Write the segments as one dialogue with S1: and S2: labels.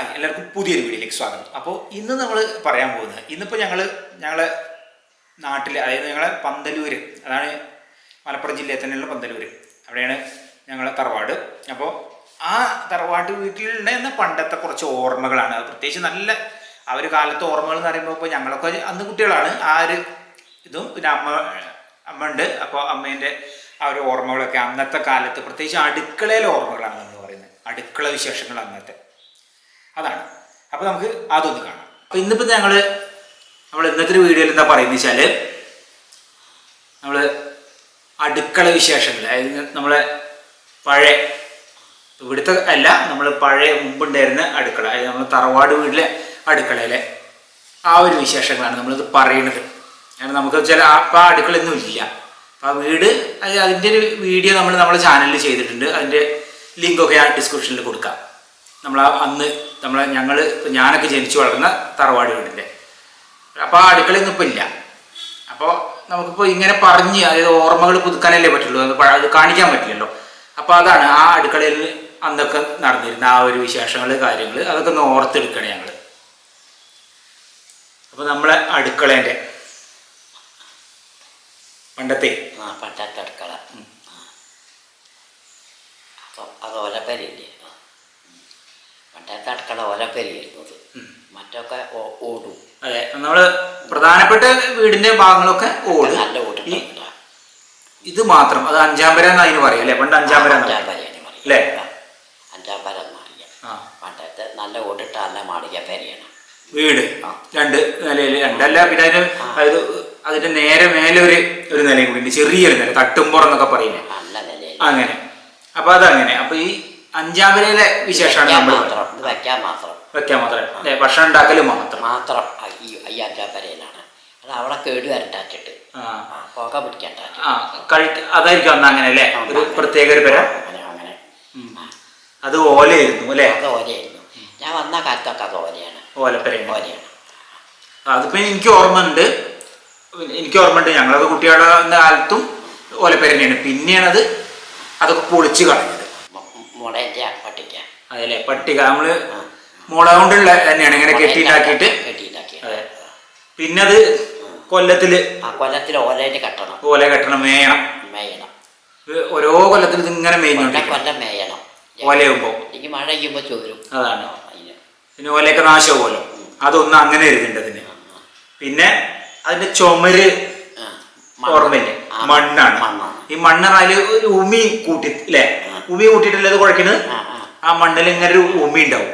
S1: Hi എല്ലാവർക്കും പുതിയൊരു വീഡിയോയിലേക്ക് സ്വാഗതം. അപ്പോൾ ഇന്ന് നമ്മൾ പറയാൻ പോകുന്നത് ഇന്നിപ്പോൾ ഞങ്ങൾ ഞങ്ങളെ നാട്ടിൽ അതായത് ഞങ്ങളെ പന്തലൂർ അതാണ് മലപ്പുറം ജില്ലയിൽ തന്നെയുള്ള പന്തലൂര്. അവിടെയാണ് ഞങ്ങളെ തറവാട്. അപ്പോൾ ആ തറവാട് വീട്ടിലുണ്ടായിരുന്ന പണ്ടത്തെ കുറച്ച് ഓർമ്മകളാണ്. അത് പ്രത്യേകിച്ച് നല്ല ആ ഒരു കാലത്തെ ഓർമ്മകൾ എന്ന് പറയുമ്പോൾ ഇപ്പോൾ ഞങ്ങളൊക്കെ അന്ന് കുട്ടികളാണ്. ആ ഒരു ഇതും പിന്നെ അമ്മ അമ്മ ഉണ്ട് അപ്പോൾ അമ്മേന്റെ ആ ഒരു ഓർമ്മകളൊക്കെ അന്നത്തെ കാലത്ത് പ്രത്യേകിച്ച് അടുക്കളയിലെ ഓർമ്മകളാണ് നമ്മൾ പറയുന്നത്. അടുക്കള വിശേഷങ്ങൾ അന്നത്തെ. അതാണ്. അപ്പോൾ നമുക്ക് അതൊന്ന് കാണാം. അപ്പോൾ ഇന്നിപ്പോൾ ഞങ്ങൾ നമ്മൾ ഇന്നത്തെ ഒരു വീഡിയോയിൽ എന്താ പറയുന്നത് വെച്ചാൽ നമ്മൾ അടുക്കള വിശേഷങ്ങൾ അതായത് നമ്മളെ പഴയ ഇവിടുത്തെ അല്ല നമ്മൾ പഴയ മുമ്പുണ്ടായിരുന്ന അടുക്കള. അതായത് നമ്മൾ തറവാട് വീട്ടിലെ അടുക്കളയിലെ ആ ഒരു വിശേഷങ്ങളാണ് നമ്മളിത് പറയണത്. കാരണം നമുക്ക് ചില അപ്പം ആ അടുക്കളയൊന്നും ഇല്ല. അപ്പം ആ വീട് അത് അതിന്റെ ഒരു വീഡിയോ നമ്മൾ നമ്മുടെ ചാനലിൽ ചെയ്തിട്ടുണ്ട്. അതിന്റെ ലിങ്കൊക്കെ ആ ഡിസ്ക്രിപ്ഷനിൽ കൊടുക്കാം. നമ്മൾ അന്ന് നമ്മളെ ഞങ്ങൾ ഞാനൊക്കെ ജനിച്ചു വളർന്ന തറവാട് വീടിന്റെ അപ്പോൾ ആ അടുക്കളയൊന്നും ഇപ്പം ഇല്ല. അപ്പോൾ നമുക്കിപ്പോൾ ഇങ്ങനെ പറഞ്ഞ് അതായത് ഓർമ്മകൾ പുതുക്കാനല്ലേ പറ്റുള്ളൂ. അത് കാണിക്കാൻ പറ്റില്ലല്ലോ. അപ്പോൾ അതാണ് ആ അടുക്കളയിൽ അന്നൊക്കെ നടന്നിരുന്ന ആ ഒരു വിശേഷങ്ങൾ കാര്യങ്ങൾ അതൊക്കെ ഒന്ന് ഓർത്തെടുക്കണേ ഞങ്ങൾ അപ്പോൾ നമ്മളെ അടുക്കളേന്റെ പണ്ടത്തെ
S2: ആ പണ്ടത്തെ അടുക്കള. അപ്പോൾ അത് ഒലപ്പരില്ലേ പണ്ടത്തെ അടുക്കള ഒലപ്പരിയായിരുന്നത് മറ്റൊക്കെ ഓടും.
S1: അതെ. നമ്മൾ പ്രധാനപ്പെട്ട വീടിന്റെ ഭാഗങ്ങളൊക്കെ ഓടും.
S2: നല്ല ഓടിട്ടുണ്ട്
S1: ഇത് മാത്രം അത് അഞ്ചാം പര എന്ന് അതിന് പറയാം അല്ലേ? പണ്ട് അഞ്ചാം പര
S2: അഞ്ചാം പരയാണ്
S1: അല്ലേ?
S2: അഞ്ചാം പര
S1: മാറിയ
S2: പണ്ടത്തെ നല്ല ഓട്ടിട്ട് നല്ല മാളിക പേരയാണ്.
S1: വീട്. രണ്ട് നിലയിൽ രണ്ടല്ല പിന്നെ അതിന് അതായത് അതിന്റെ നേരെ മേലെ ഒരു ഒരു നിലയും കൂടി ഉണ്ട്. ചെറിയൊരു നില തട്ടുംപുറം എന്നൊക്കെ പറയുന്നത് അങ്ങനെ. അപ്പൊ അതങ്ങനെ. അപ്പൊ ഈ അഞ്ചാം വരയിലെ വിശേഷമാണ് നമ്മൾ
S2: മാത്രം ഇത് വെക്കാൻ മാത്രം.
S1: വെക്കാൻ മാത്രമേ അല്ലേ ഭക്ഷണം ഉണ്ടാക്കലും മാത്രം.
S2: മാത്രം. ഈ അത് അവിടെ കേട് വരണ്ടാച്ചിട്ട്.
S1: ആ.
S2: പിടിക്കാൻ
S1: ആ കഴിക്ക അതായിരിക്കും അന്ന് അങ്ങനെ അല്ലേ? ഒരു പ്രത്യേക ഒരു പെര.
S2: അങ്ങനെ അങ്ങനെ.
S1: അത് ഓലയായിരുന്നു അല്ലേ?
S2: അത് ഓലയായിരുന്നു. ഞാൻ വന്ന കാലത്തൊക്കെ അത് ഓലയാണ്.
S1: ഓലപ്പെരയാണ്.
S2: ഓലയാണ്.
S1: അതിപ്പോ എനിക്ക് ഓർമ്മ ഉണ്ട് എനിക്ക് ഓർമ്മ ഉണ്ട് ഞങ്ങളത് കുട്ടികളുടെ കാലത്തും ഓലപ്പെര തന്നെയാണ് പിന്നെയാണത് അത് അതൊക്കെ പൊളിച്ച് കളഞ്ഞത്.
S2: മുളേന്റെ പട്ടിക്ക.
S1: അതല്ലേ? പട്ടിക നമ്മൾ മുള കൊണ്ടുള്ള തന്നെയാണ് ഇങ്ങനെ കെട്ടിയിട്ടാക്കിയിട്ട്.
S2: കെട്ടിയിട്ടാക്കി
S1: അതെ. പിന്നെ അത് കൊല്ലത്തിൽ
S2: ആ കൊല്ലത്തിൽ ഓലേന്റെ കെട്ടണം.
S1: ഓല കെട്ടണം മേയണം.
S2: മേയണം.
S1: ഓരോ കൊല്ലത്തിൽ ഇങ്ങനെ മേയുന്നുണ്ട്
S2: കൊല്ലം മേയണം.
S1: ഓലയാകുമ്പോൾ
S2: എനിക്ക് മഴ പെയ്യുമ്പോൾ ചോരും.
S1: അതാണ്. പിന്നെ ഓലയൊക്കെ നാശമാകുമല്ലോ അതൊന്നും അങ്ങനെ എഴുതേണ്ടതിന് പിന്നെ അതിന്റെ ചുമര് ഓർമ്മയില്ലേ? മണ്ണാണ്. ഈ മണ്ണെന്നാൽ ഒരു ഉമി കൂട്ടി അല്ലേ ഉമി കൂട്ടിയിട്ടല്ലേ അത്
S2: ആ
S1: മണ്ണിൽ ഇങ്ങനെ ഒരു ഉമി ഉണ്ടാവും.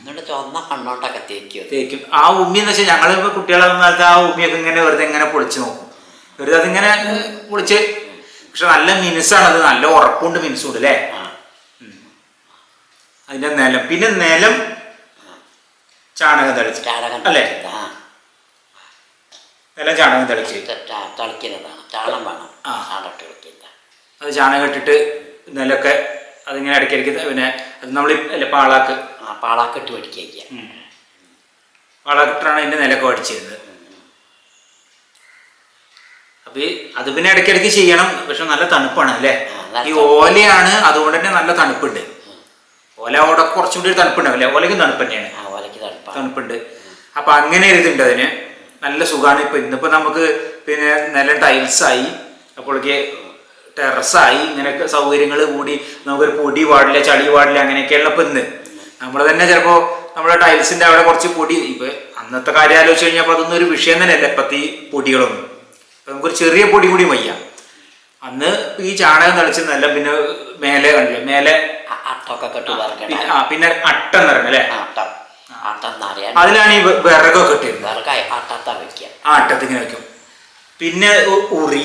S2: എന്നിട്ട് ചുവന്ന കണ്ണോട്ടൊക്കെ തേക്കും
S1: തേക്കും. ആ ഉമ്മി എന്ന് വെച്ചാൽ ഞങ്ങൾ ഇപ്പൊ കുട്ടികളെ കാലത്ത് ആ ഉമ്മിയൊക്കെ ഇങ്ങനെ വെറുതെ ഇങ്ങനെ പൊളിച്ച് നോക്കും. വെറുതെ അതിങ്ങനെ പൊളിച്ച്. പക്ഷെ നല്ല മിനുസാണ് അത്. നല്ല ഉറപ്പുണ്ട് മിനുസുണ്ട് അല്ലേ? അതിന്റെ നിലം. പിന്നെ നിലം ചാണകം തളിച്ച്.
S2: ചാണകം
S1: അല്ലേ. നിലം ചാണകം തളിച്ച്.
S2: തളിക്കുന്നതാണ്. ചാണം വേണം.
S1: ആ. അത് ചാണകം ഇട്ടിട്ട് നിലൊക്കെ അതിങ്ങനെ ഇടയ്ക്കിടയ്ക്ക് പിന്നെ അത് നമ്മൾ അല്ലെ പാളാക്ക്.
S2: ആ പാളാക്കെട്ട് പഠിക്കുക
S1: പാളാക്കിട്ടാണ് അതിന്റെ നിലയ്ക്ക് പഠിച്ചിരുന്നത്. അപ്പൊ അത് പിന്നെ ഇടയ്ക്കിടയ്ക്ക് ചെയ്യണം. പക്ഷെ നല്ല തണുപ്പാണ് അല്ലേ? ഈ ഓലയാണ് അതുകൊണ്ട് തന്നെ നല്ല തണുപ്പുണ്ട്. ഓല അവിടെ കുറച്ചും കൂടി തണുപ്പുണ്ടാവും അല്ലേ? ഓലയ്ക്കും തണുപ്പ് തന്നെയാണ്. തണുപ്പുണ്ട്. അപ്പൊ അങ്ങനെ ഒരു ഇതുണ്ട് അതിന്. നല്ല സുഖമാണ് ഇപ്പൊ ഇന്നിപ്പോ നമുക്ക് പിന്നെ നല്ല ടൈൽസായി. അപ്പോഴേക്ക് ടെറസായി ഇങ്ങനെയൊക്കെ സൗകര്യങ്ങൾ കൂടി നമുക്കൊരു പൊടി പാടില്ല ചളി പാടില്ല അങ്ങനെയൊക്കെയുള്ള പെന്ന് ഇന്ന്. നമ്മൾ തന്നെ ചിലപ്പോൾ നമ്മുടെ ടൈൽസിന്റെ അവിടെ കുറച്ച് പൊടി ഇപ്പൊ അന്നത്തെ കാര്യം ആലോചിച്ച് കഴിഞ്ഞപ്പോൾ അതൊന്നും ഒരു വിഷയം തന്നെയല്ല ഇപ്പത്തി പൊടികളൊന്നും. ഇപ്പൊ നമുക്കൊരു ചെറിയ പൊടി കൂടി വയ്യ. അന്ന് ഈ ചാണകം തളിച്ച് നല്ല പിന്നെ മേലെ കണ്ടില്ല മേലെ
S2: ആ
S1: പിന്നെ അട്ടം നിറങ്ങ അല്ലേ? അതിലാണ് ഈ വിറകൊക്കെ ഇട്ടിരുന്നത്. ആ അട്ടത്തിങ്ങനെ വെക്കും. പിന്നെ ഉറി.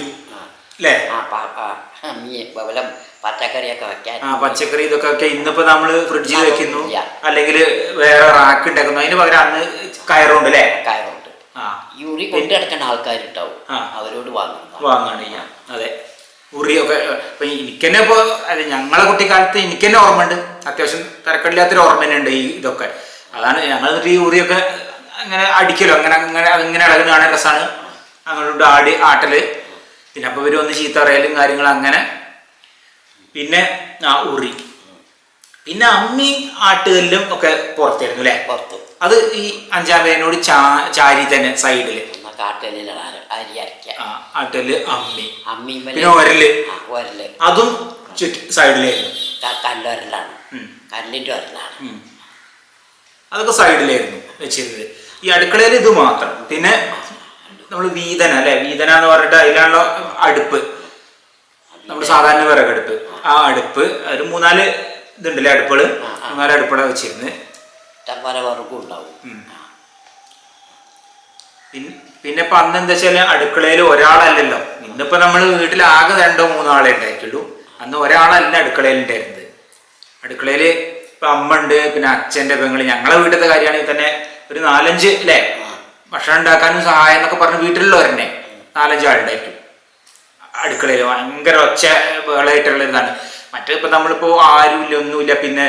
S1: അല്ലേ
S2: വല്ല പച്ചക്കറിയൊക്കെ വെക്കാൻ
S1: ആ പച്ചക്കറി ഇതൊക്കെ ഒക്കെ ഇന്നിപ്പോ നമ്മൾ ഫ്രിഡ്ജിൽ വെക്കുന്നു. അല്ലെങ്കിൽ വേറെ റാക്ക് ഉണ്ടാക്കുന്നു അതിന് പകരം അന്ന് കയറുണ്ട് അല്ലേ
S2: കയറുണ്ട്. ഈ ഉറി കൊണ്ടു കിടക്കുന്ന ആൾക്കാരുണ്ടാവും. അവരോട് വാങ്ങുന്നു
S1: വാങ്ങാണ് ഞാൻ അതെ. ഉറിയൊക്കെ ഇപ്പൊ എനിക്ക് തന്നെ ഇപ്പൊ അതെ ഞങ്ങളെ കുട്ടിക്കാലത്ത് എനിക്ക് തന്നെ ഓർമ്മയുണ്ട്. അത്യാവശ്യം തിരക്കടില്ലാത്തൊരു ഓർമ്മ തന്നെ ഉണ്ട് ഈ ഇതൊക്കെ. അതാണ് ഞങ്ങൾ എന്നിട്ട് ഈ ഉറിയൊക്കെ അങ്ങനെ അടിക്കലോ? അങ്ങനെ അങ്ങനെ അതിങ്ങനെ ഇളകുന്ന കാണാൻ രസമാണ് അങ്ങോട്ട് ആടി ആട്ടൽ. പിന്നെ അപ്പൊ ഇവർ ഒന്ന് ചീത്ത പറയലും കാര്യങ്ങൾ അങ്ങനെ. പിന്നെ ആ ഉറി. പിന്നെ അമ്മി ആട്ടുകല്ലും ഒക്കെ പുറത്തായിരുന്നു അല്ലേ?
S2: പുറത്ത്.
S1: അത് ഈ അഞ്ചാം പേരിനോട് ചാ ചാരി തന്നെ
S2: സൈഡിൽ
S1: ആ അമ്മി. പിന്നെ ഒരൽ.
S2: ആ ഒരൽ.
S1: അതും ചുറ്റ് സൈഡിലായിരുന്നു
S2: ക- കല്ലൊരലാണ്.
S1: ഉം.
S2: കല്ലിന്റെ ഒരലാണ്.
S1: അതൊക്കെ സൈഡിലായിരുന്നു വെച്ചിരുന്നത്. ഈ അടുക്കളയിൽ ഇത് മാത്രം. പിന്നെ നമ്മൾ വീതന അല്ലെ? വീതന എന്ന് പറഞ്ഞിട്ട് അതിലാണല്ലോ അടുപ്പ്. നമ്മൾ സാധാരണ വിറകടുപ്പ് ആ അടുപ്പ് ഒരു മൂന്നാൽ ഇതുണ്ടല്ലേ
S2: ആ.
S1: മൂന്നാൽ അടുപ്പുകളെ വെച്ചിരുന്നത്
S2: ഇഷ്ടംപോലെ വിറകും ഉണ്ടാവും.
S1: പിന്നെ ഇപ്പൊ അന്ന് എന്താ വെച്ചാൽ അടുക്കളയിൽ ഒരാളല്ലല്ലോ. ഇന്നിപ്പോ നമ്മൾ വീട്ടിൽ ആകെ രണ്ടോ മൂന്നോ ആളെ ഉണ്ടായിട്ടുള്ളൂ. അന്ന് ഒരാളല്ല അടുക്കളയിൽ ഉണ്ടായിരുന്നത്. അടുക്കളയിൽ ഇപ്പൊ അമ്മ ഉണ്ട് പിന്നെ അച്ഛന്റെ പെങ്ങൾ. ഞങ്ങളെ വീട്ടിലത്തെ കാര്യമാണെങ്കിൽ തന്നെ ഒരു നാലഞ്ച് അല്ലേ? ഭക്ഷണം ഉണ്ടാക്കാനും സഹായം എന്നൊക്കെ പറഞ്ഞ് വീട്ടിലുള്ളവരെന്നെ നാലഞ്ച് ആളുണ്ടായിരിക്കും. അടുക്കളയിൽ ഭയങ്കര ഒച്ച ബഹളമായിട്ടുള്ള ഇതാണ് മറ്റേ ഇപ്പൊ നമ്മളിപ്പോ ആരുമില്ല ഒന്നുമില്ല പിന്നെ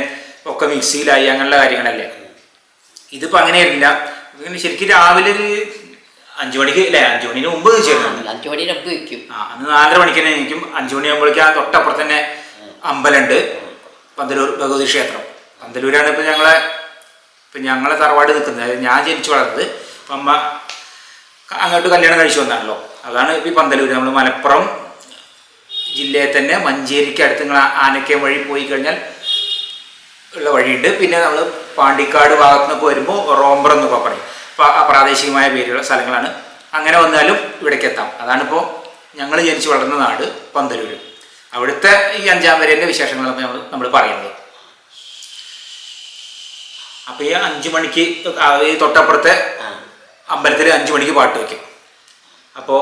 S1: ഒക്കെ മിക്സിയിലായി അങ്ങനെയുള്ള കാര്യങ്ങളല്ലേ. ഇതിപ്പോ അങ്ങനെയായിരുന്നില്ല. പിന്നെ ശരിക്കും രാവിലെ ഒരു അഞ്ചു മണിക്ക് അല്ലേ അഞ്ചു മണിന് മുമ്പ് ചേരുന്നുണ്ട്
S2: അഞ്ചു വയ്ക്കും
S1: ആ അന്ന് നാലര മണിക്ക് തന്നെ എനിക്കും അഞ്ചു മണിയാകുമ്പോഴേക്കും ആ തൊട്ടപ്പുറത്ത് തന്നെ അമ്പലമുണ്ട് പന്തലൂർ ഭഗവതി ക്ഷേത്രം. പന്തലൂരാണ് ഇപ്പൊ ഞങ്ങളെ ഇപ്പൊ ഞങ്ങളെ തറവാട് നിൽക്കുന്നത്. ഞാൻ ജനിച്ചു വളർന്നത് അമ്മ അങ്ങോട്ട് കല്യാണം കഴിച്ചു വന്നാണല്ലോ. അതാണ് ഇപ്പം ഈ പന്തലൂര്. നമ്മൾ മലപ്പുറം ജില്ലയിൽ തന്നെ മഞ്ചേരിക്ക് അടുത്ത് നിങ്ങൾ ആനക്കയം വഴി പോയി കഴിഞ്ഞാൽ ഉള്ള വഴിയുണ്ട്. പിന്നെ നമ്മൾ പാണ്ടിക്കാട് ഭാഗത്ത് നിന്നൊക്കെ വരുമ്പോൾ റോംബർ എന്നൊക്കെ പറയും. പ്രാദേശികമായ പേരുള്ള സ്ഥലങ്ങളാണ്. അങ്ങനെ വന്നാലും ഇവിടേക്ക് എത്താം. അതാണിപ്പോൾ ഞങ്ങൾ ജനിച്ചു വളർന്ന നാട് പന്തലൂർ അവിടുത്തെ ഈ അഞ്ചാം വരേന്റെ വിശേഷങ്ങളാണ് നമ്മൾ പറയുന്നത്. അപ്പോൾ ഈ അഞ്ചു മണിക്ക് തൊട്ടപ്പുറത്തെ അമ്പലത്തിൽ അഞ്ചു മണിക്ക് പാട്ട് വയ്ക്കും അപ്പോൾ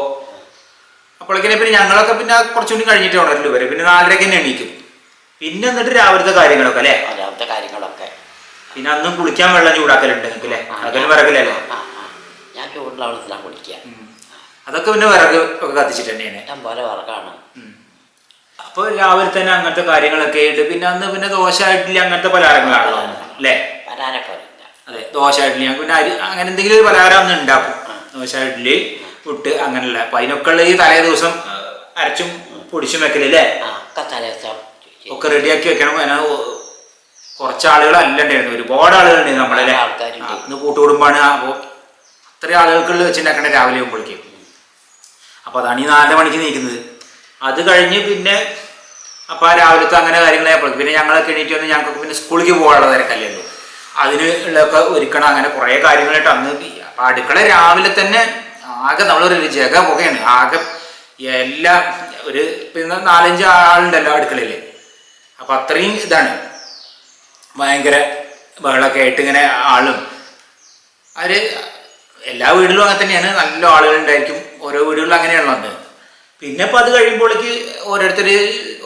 S1: അപ്പോഴേക്കിനെ പിന്നെ ഞങ്ങളൊക്കെ പിന്നെ കുറച്ചുകൂടി കഴിഞ്ഞിട്ട് ഉണരൽ വരും പിന്നെ നാലരയ്ക്ക് തന്നെ എണീക്കും. പിന്നെ എന്നിട്ട് രാവിലത്തെ കാര്യങ്ങളൊക്കെ അല്ലേ?
S2: രാവിലത്തെ കാര്യങ്ങളൊക്കെ.
S1: പിന്നെ അന്നും കുളിക്കാൻ വെള്ളം ചൂടാക്കലുണ്ട് നിങ്ങൾക്ക് അല്ലേ? അതൊക്കെ
S2: ഞാൻ ചൂടുള്ള വെള്ളത്തിലാണ് കുടിക്കുക
S1: അതൊക്കെ പിന്നെ വിറക് ഒക്കെ കത്തിച്ചിട്ട് തന്നെയാണ്.
S2: ഇഷ്ടം പോലെ വിറകാണ്.
S1: അപ്പോൾ രാവിലെ തന്നെ അങ്ങനത്തെ കാര്യങ്ങളൊക്കെ ഉണ്ട് പിന്നെ അന്ന് പിന്നെ ദോശ ഇഡ്ഡലി അങ്ങനത്തെ പലഹാരങ്ങളാണല്ലോ. അല്ലേ?
S2: വരില്ല
S1: അതെ ദോശ ഇഡ്ഡലി. ഞങ്ങൾക്ക് പിന്നെ അരി അങ്ങനെ എന്തെങ്കിലും ഒരു പലഹാരം അന്ന് ഉണ്ടാക്കും ദോശ ഇഡ്ഡലി പുട്ട് അങ്ങനെയുള്ള. അപ്പൊ അതിനൊക്കെ ഉള്ള ഈ തലേ ദിവസം അരച്ചും പൊടിച്ചും വെക്കലല്ലേ
S2: ഒക്കെ
S1: റെഡിയാക്കി വെക്കണം. അതിന് കുറച്ച് ആളുകൾ അല്ലണ്ടായിരുന്നു ഒരുപാട് ആളുകളുണ്ടായിരുന്നു നമ്മളല്ലേ ഇന്ന് കൂട്ടുകുടുംബാണ് അപ്പോൾ അത്രയും ആളുകൾക്കുള്ള വെച്ചിട്ടുണ്ടാക്കണ രാവിലെ ആകുമ്പോഴേക്കും അപ്പൊ അതാണ് ഈ നാല് മണിക്ക് നീക്കുന്നത്. അത് കഴിഞ്ഞ് പിന്നെ അപ്പൊ ആ രാവിലത്തെ അങ്ങനെ കാര്യങ്ങളായപ്പോൾ പിന്നെ ഞങ്ങളൊക്കെ എണീറ്റ് വന്ന് ഞങ്ങൾക്ക് പിന്നെ സ്കൂളിലേക്ക് പോകാനുള്ള തിരക്കല്ലേ ഉള്ളൂ. അതിന് ഉള്ളതൊക്കെ ഒരുക്കണം അങ്ങനെ കുറേ കാര്യങ്ങളായിട്ട് അന്ന് അടുക്കള രാവിലെ തന്നെ ആകെ നമ്മളൊരു ജഗ പുകയാണ്. ആകെ എല്ലാം ഒരു പിന്നെ നാലഞ്ച് ആളുണ്ടല്ലോ അടുക്കളയിൽ അപ്പൊ അത്രയും ഇതാണ്. ഭയങ്കര ബഹളമൊക്കെ ആയിട്ട് ഇങ്ങനെ ആളും. അവർ എല്ലാ വീടുകളും അങ്ങനെ തന്നെയാണ്. നല്ല ആളുകളുണ്ടായിരിക്കും. ഓരോ വീടുകളിലും അന്ന്. പിന്നെ ഇപ്പം അത് കഴിയുമ്പോഴേക്ക് ഓരോരുത്തർ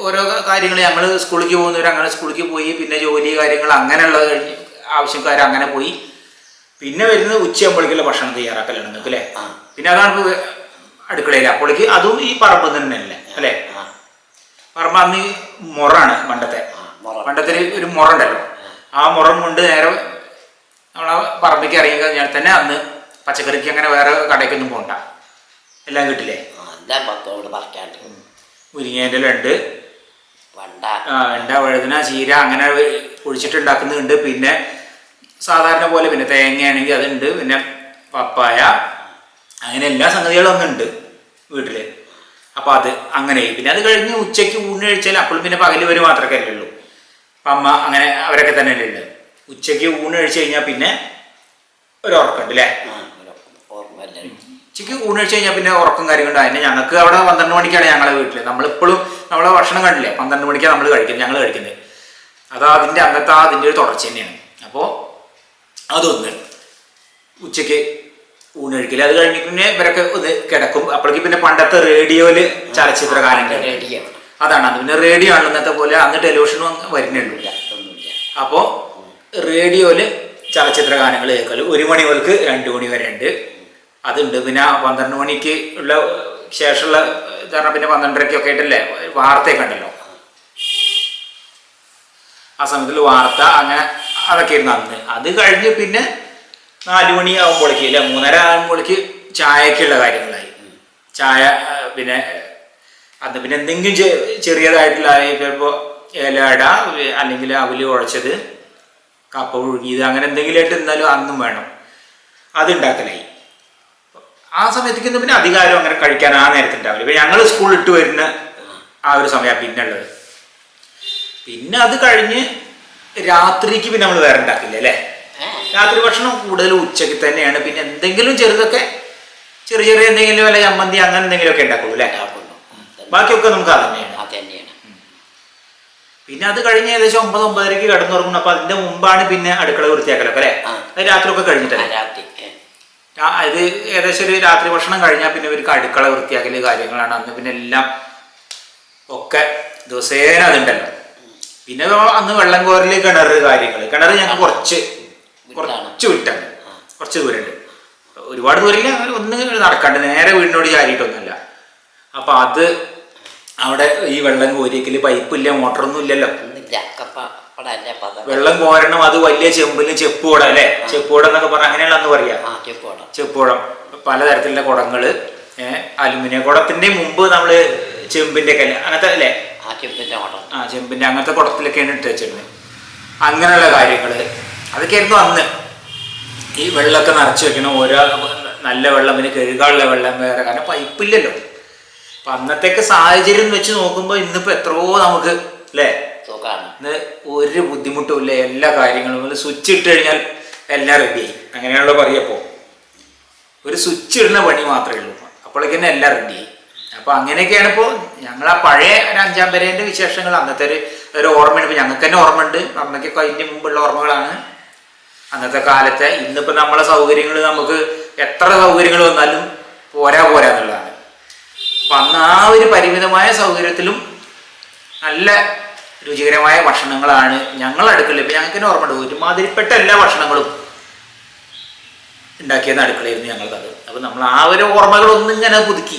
S1: ഓരോ കാര്യങ്ങൾ ഞങ്ങൾ സ്കൂളിലേക്ക് പോകുന്നവർ അങ്ങനെ സ്കൂളിലേക്ക് പോയി പിന്നെ ജോലി കാര്യങ്ങൾ അങ്ങനെയുള്ള കഴിഞ്ഞ് ആവശ്യക്കാർ അങ്ങനെ പോയി. പിന്നെ വരുന്നത് ഉച്ചയാകുമ്പോഴേക്കുള്ള ഭക്ഷണം തയ്യാറാക്കലാണ് നിങ്ങൾക്ക് അല്ലേ. പിന്നെ അതാണ് അടുക്കളയിൽ അപ്പോഴേക്ക് അതും ഈ പറമ്പ് തന്നെയല്ലേ അല്ലേ? പറമ്പ് അന്ന് മുറാണ് പണ്ടത്തെ. പണ്ടത്തെ ഒരു- മുറ ഉണ്ടല്ലോ. ആ. മുറം കൊണ്ട് നേരെ നമ്മളെ പറമ്പിക്ക് ഇറങ്ങി കഴിഞ്ഞാൽ തന്നെ അന്ന് പച്ചക്കറിക്ക് അങ്ങനെ വേറെ കടയ്ക്കൊന്നും പോകണ്ട എല്ലാം കിട്ടില്ലേ? മുരിങ്ങേന്റെ ഉണ്ട്.
S2: വെണ്ട
S1: വഴുതന ചീര അങ്ങനെ കുഴിച്ചിട്ടുണ്ടാക്കുന്നുണ്ട് പിന്നെ സാധാരണ പോലെ പിന്നെ തേങ്ങയാണെങ്കിൽ അതുണ്ട്. പിന്നെ പപ്പായ അങ്ങനെ എല്ലാ സംഗതികളും ഒന്നുണ്ട് വീട്ടിൽ. അപ്പൊ അത് അങ്ങനെ പിന്നെ അത് കഴിഞ്ഞ് ഉച്ചയ്ക്ക് ഊണ് കഴിച്ചാൽ അപ്പോഴും പിന്നെ പകൽ വരെ മാത്രമേ അല്ലേ ഉള്ളൂ. അപ്പൊ അമ്മ അങ്ങനെ അവരൊക്കെ തന്നെ അല്ലേ ഉള്ളത് ഉച്ചയ്ക്ക് ഊണ് കഴിച്ചു കഴിഞ്ഞാൽ പിന്നെ ഒരു ഉറക്കമുണ്ട് അല്ലേ? ഉച്ചയ്ക്ക് ഊണ് കഴിച്ചു കഴിഞ്ഞാൽ പിന്നെ ഉറക്കം കാര്യങ്ങളുണ്ട്. അതിന് ഞങ്ങൾക്ക് അവിടെ പന്ത്രണ്ട് മണിക്കാണ് ഞങ്ങളുടെ വീട്ടിൽ നമ്മളിപ്പോഴും നമ്മളെ ഭക്ഷണം കണ്ടില്ലേ? പന്ത്രണ്ട് മണിക്കാണ് നമ്മൾ കഴിക്കുന്നത്. ഞങ്ങൾ കഴിക്കുന്നത്. അത് അതിന്റെ അന്നത്തെ ആ അതിന്റെ ഒരു തുടർച്ച തന്നെയാണ്. അപ്പോൾ അതൊന്ന് ഉച്ചയ്ക്ക് ഊണ് കഴിക്കില്ല അത് കഴിഞ്ഞ് പിന്നെ ഇവരൊക്കെ ഒന്ന് കിടക്കും. അപ്പോഴേക്ക് പിന്നെ പണ്ടത്തെ റേഡിയോയിൽ ചലച്ചിത്ര ഗാനങ്ങൾ അതാണ്. അത് പിന്നെ റേഡിയോ ആണ് ഇന്നത്തെ പോലെ. അന്ന് ടെലിവിഷനും
S2: ഒന്നുമില്ല
S1: അപ്പോൾ റേഡിയോയിൽ ചലച്ചിത്ര ഗാനങ്ങൾ കേൾക്കൽ ഒരു മണി മുതൽക്ക് രണ്ട് മണി വരെ ഉണ്ട്. അതുണ്ട്. പിന്നെ പന്ത്രണ്ട് മണിക്ക് ഉള്ള ശേഷമുള്ള കാരണം പിന്നെ പന്ത്രണ്ടരയ്ക്കൊക്കെ ആയിട്ടല്ലേ? വാർത്തയൊക്കെ ഉണ്ടല്ലോ. ആ സമയത്തിൽ വാർത്ത അങ്ങനെ അതൊക്കെ ഇരുന്ന് അന്ന്. അത് കഴിഞ്ഞ് പിന്നെ നാല് മണി ആകുമ്പോഴേക്ക് അല്ലെ മൂന്നര ആകുമ്പോഴേക്ക് ചായക്കുള്ള കാര്യങ്ങളായി. ചായ പിന്നെ അന്ന് പിന്നെ എന്തെങ്കിലും ചെറിയതായിട്ടുള്ള ചിലപ്പോൾ ഇലട അല്ലെങ്കിൽ അവൽ കുഴച്ചത് കപ്പ പുഴുകിയത് അങ്ങനെ എന്തെങ്കിലും ആയിട്ട് എന്നാലും അന്നും വേണം. അത് ഉണ്ടാക്കലായി. ആ സമയത്തേക്ക് പിന്നെ അധികാരം അങ്ങനെ കഴിക്കാൻ ആ നേരത്തുണ്ടാവില്ല. ഇപ്പം ഞങ്ങൾ സ്കൂളിൽ ഇട്ട് വരുന്ന ആ ഒരു സമയമാണ് പിന്നെ ഉള്ളത് പിന്നെ അത് കഴിഞ്ഞ് രാത്രിക്ക് പിന്നെ നമ്മൾ വേറെ ഉണ്ടാക്കില്ല അല്ലേ? രാത്രി ഭക്ഷണം കൂടുതൽ ഉച്ചയ്ക്ക് തന്നെയാണ്. പിന്നെ എന്തെങ്കിലും ചെറുതൊക്കെ ചെറിയ ചെറിയ എന്തെങ്കിലും വല്ല ചമ്മന്തി അങ്ങനെ എന്തെങ്കിലുമൊക്കെ ഉണ്ടാക്കുള്ളൂ അല്ലേ? ബാക്കിയൊക്കെ നമുക്ക് അത് തന്നെയാണ്.
S2: അത് തന്നെയാണ്
S1: പിന്നെ അത് കഴിഞ്ഞ് ഏകദേശം ഒമ്പത് ഒമ്പതരക്ക് കിടന്നുറങ്ങണം അപ്പൊ അതിന്റെ മുമ്പാണ് പിന്നെ അടുക്കള വൃത്തിയാക്കലൊക്കെ അല്ലേ. അത് രാത്രി ഒക്കെ കഴിഞ്ഞിട്ടല്ലേ ഇത് ഏകദേശം ഒരു രാത്രി ഭക്ഷണം കഴിഞ്ഞാൽ പിന്നെ ഇവർക്ക് അടുക്കള വൃത്തിയാക്കൽ കാര്യങ്ങളാണ്. അന്ന് പിന്നെ എല്ലാം ഒക്കെ ദിവസേന അതുണ്ടല്ലോ. പിന്നെ അന്ന് വെള്ളം കോരൽ കിണർ കാര്യങ്ങൾ കിണർ ഞങ്ങൾ കുറച്ച് കുറച്ച് വിട്ടാണ് കുറച്ച് ദൂരമുണ്ട് ഒരുപാട് ദൂരമില്ല ഒന്നും നടക്കാണ്ട്. നേരെ വീടിനോട് ചാരിയിട്ടൊന്നുമല്ല. അപ്പൊ അത് അവിടെ ഈ വെള്ളം കോരിക്കൽ പൈപ്പില്ല മോട്ടറൊന്നും ഇല്ലല്ലോ. വെള്ളം കോരണം അത് വലിയ ചെമ്പിൽ ചെപ്പുകുടം അല്ലേ? ചെപ്പുകുടം എന്നൊക്കെ പറഞ്ഞാൽ അങ്ങനെയുള്ള അന്ന് പറയാ. ചെപ്പുകുടം പലതരത്തിലുള്ള കുടങ്ങൾ അലുമിനിയ അലുമിനിയം കുടത്തിന്റെ മുമ്പ് നമ്മൾ ചെമ്പിന്റെ കല്ല് അങ്ങനത്തെ അല്ലേ?
S2: ആ ചെപ്പിന്റെ ഓടം
S1: ആ ചെമ്പിന്റെ അങ്ങനത്തെ കുടത്തിലൊക്കെയാണ് ഇട്ട് വെച്ചിരുന്നത്. അങ്ങനെയുള്ള കാര്യങ്ങൾ. അതൊക്കെയായിരുന്നു അന്ന്. ഈ വെള്ളമൊക്കെ നിറച്ച് വെക്കണം ഓരോ നല്ല വെള്ളം പിന്നെ കഴുകാനുള്ള വെള്ളം വേറെ. കാരണം പൈപ്പ് ഇല്ലല്ലോ അപ്പൊ അന്നത്തേക്ക് സാഹചര്യം വെച്ച് നോക്കുമ്പോൾ ഇന്നിപ്പോ എത്രയോ നമുക്ക് അല്ലേ ഇന്ന് ഒരു ബുദ്ധിമുട്ടും ഇല്ല. എല്ലാ കാര്യങ്ങളും. സ്വിച്ച് ഇട്ട് കഴിഞ്ഞാൽ എല്ലാം റെഡി ആയി. അങ്ങനെയുള്ള പറയപ്പോ ഒരു സ്വിച്ച് ഇടുന്ന പണി മാത്രമേ ഉള്ളൂ. അപ്പോഴേക്കന്നെ എല്ലാം റെഡിയായി അപ്പൊ അങ്ങനെയൊക്കെയാണ് ഇപ്പോൾ ഞങ്ങൾ ആ പഴയ ഒരു അഞ്ചാം വരേന്റെ വിശേഷങ്ങൾ. അന്നത്തെ ഒരു ഒരു ഓർമ്മയുണ്ട്. ഞങ്ങൾക്ക് തന്നെ ഓർമ്മയുണ്ട്. അന്നൊക്കെ അതിന്റെ മുമ്പുള്ള ഓർമ്മകളാണ്. അന്നത്തെ കാലത്തെ ഇന്നിപ്പോൾ നമ്മളെ സൗകര്യങ്ങൾ നമുക്ക് എത്ര സൗകര്യങ്ങൾ വന്നാലും പോരാ പോരാ എന്നുള്ളതാണ്. അപ്പൊ അന്ന് ആ ഒരു പരിമിതമായ സൗകര്യത്തിലും നല്ല രുചികരമായ ഭക്ഷണങ്ങളാണ് ഞങ്ങൾ അടുക്കളയിൽ. ഇപ്പം ഞങ്ങൾക്ക് തന്നെ ഓർമ്മയുണ്ട്. ഒരുമാതിരിപ്പെട്ട എല്ലാ ഭക്ഷണങ്ങളും ഉണ്ടാക്കിയെന്ന് അടുക്കളയായിരുന്നു ഞങ്ങളത്. അപ്പോൾ നമ്മൾ ആ ഒരു ഓർമ്മകളൊന്നും ഇങ്ങനെ പുതുക്കി.